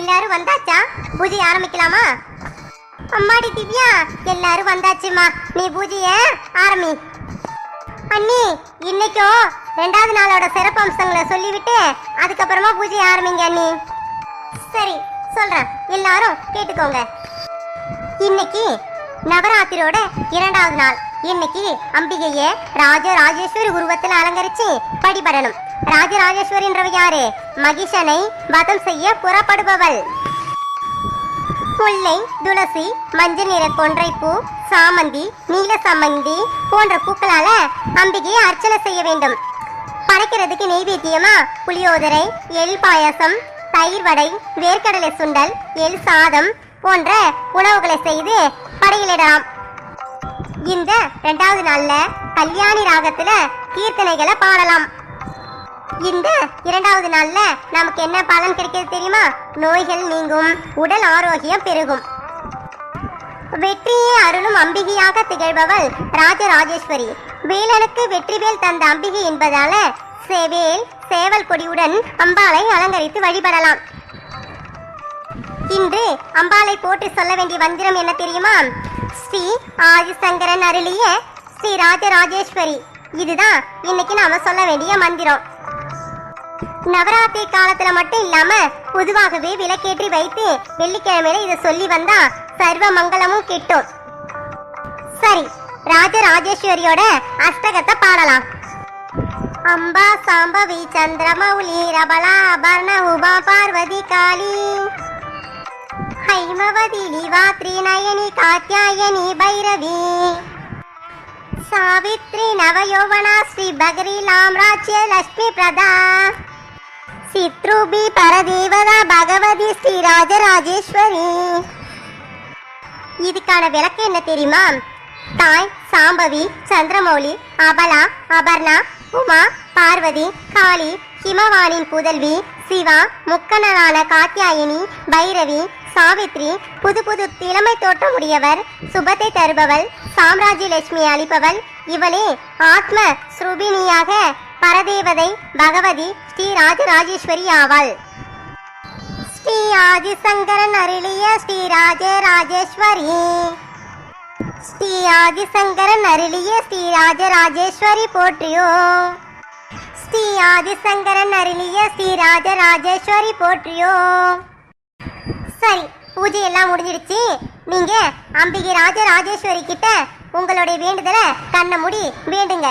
எல்லாரும் வந்தாச்சா? பூஜை ஆரம்பிக்கலாமா? அம்மாடி திவ்யா எல்லாரும் வந்தாச்சுமா. நீ பூஜைய ஆரம்பி. அண்ணி இன்னைக்கும் ரெண்டாவது நாளோட சிறப்பம்சங்களை சொல்லிவிட்டு அதுக்கப்புறமா பூஜை ஆரம்பிங்க அண்ணி. சரி சொல்றேன். எல்லாரும் கேட்டுக்கோங்க. இன்னைக்கு நவராத்திரியோட இரண்டாவது நாள். இன்னைக்கு அம்பிகையை ராஜ ராஜேஸ்வரி உருவத்தில் அலங்கரிச்சு படிபடணும். ராஜராஜேஸ்வரின்றவ யாரு? மகிஷனை வதம் செய்ய புறப்படுபவள். முல்லை துளசி மஞ்சள் நிற கொன்றைப்பூ சாமந்தி நீல சம்மந்தி போன்ற பூக்களால அம்பிகையை அர்ச்சனை செய்ய வேண்டும். படைக்கிறதுக்கு நெய்வேத்தியமா? புளியோதரை எள் பாயசம் தயிர் வடை வேர்க்கடலை சுண்டல் எள் சாதம் போன்ற உணவுகளை செய்து படையிலிடலாம் இந்த ரெண்டாவது நாள்ல கல்யாணி ராகத்துல கீர்த்தனைகளை பாடலாம். இந்த இரண்டாவது நாள்ல நமக்கு என்ன பலன் கிடைக்கிறது தெரியுமா? நோய்கள் நீங்கும் உடல் ஆரோக்கியம் பெருகும். வெற்றியே அருளும் அம்பிகையாக திகழ்பவள் ராஜராஜேஸ்வரி. வேலனுக்கு வெற்றிவேல் தந்த அம்பிகை என்பதால சேவேல் சேவல் கொடியுடன் அம்பாளை அலங்கரித்து வழிபடலாம். இன்று அம்பாளை போற்றி சொல்ல வேண்டிய மந்திரம் என்ன தெரியுமா? ஸ்ரீ ஆதிசங்கரன் அருளிய ஸ்ரீ ராஜராஜேஸ்வரி. இதுதான் இன்னைக்கு நாம சொல்ல வேண்டிய மந்திரம். நவராத்திரி காலத்துல மட்டும் இல்லாம பொதுவாகவே விளக்கேற்றி வைத்து வெள்ளிக்கிழமையில இதை சொல்லி வந்தா சர்வ மங்களமும் கிட்டும். சரி ராஜராஜேஸ்வரியோட அஷ்டகத்தை பாடலாம். அம்பா சாம்பவி சந்திரமௌலி ரபலா அபர்ண உபா பார்வதி காளி. ஹைமவதி லிவாத்ரி நயனி காத்தியாயனி பைரவி. சாவித்ரி நவயோவனா ஸ்ரீ பகரி லாம்ராஜ்ய லட்சுமி பிரதா. சித்ருபி பரதேவதா பகவதி ஸ்ரீ ராஜராஜேஸ்வரி. இதுக்கான விளக்கு என்ன தெரியுமா? தாய் சாம்பவி சந்திரமௌலி அபலா அபர்ணா உமா பார்வதி காளி ஹிமவானின் புதல்வி சிவா முக்கணனான காத்தியாயினி பைரவி சாவித்ரி புது புது திறமை தோற்றமுடையவர் சுபத்தை தருபவள் சாம்ராஜ்ய லட்சுமி அளிப்பவள் இவளே ஆத்ம ஸ்ருபினியாக பரதேவதை பகவதி ஸ்ரீ ராஜராஜேஸ்வரி ஆவாள். ஸ்ரீ ஆதிசங்கரன் அருளிய ஸ்ரீ ராஜராஜேஸ்வரி. ஸ்ரீ ஆதிசங்கரன் அருளிய ஸ்ரீ ராஜராஜேஸ்வரி போற்றியோ. ஸ்ரீ ஆதிசங்கரன் அருளிய ஸ்ரீ ராஜராஜேஸ்வரி போற்றியோ. சரி பூஜை எல்லாம் முடிஞ்சிடுச்சு. நீங்க அம்பிகை ராஜராஜேஸ்வரி கிட்ட உங்களுடைய வேண்டுதலை கண்ணை மூடி வேண்டுங்க.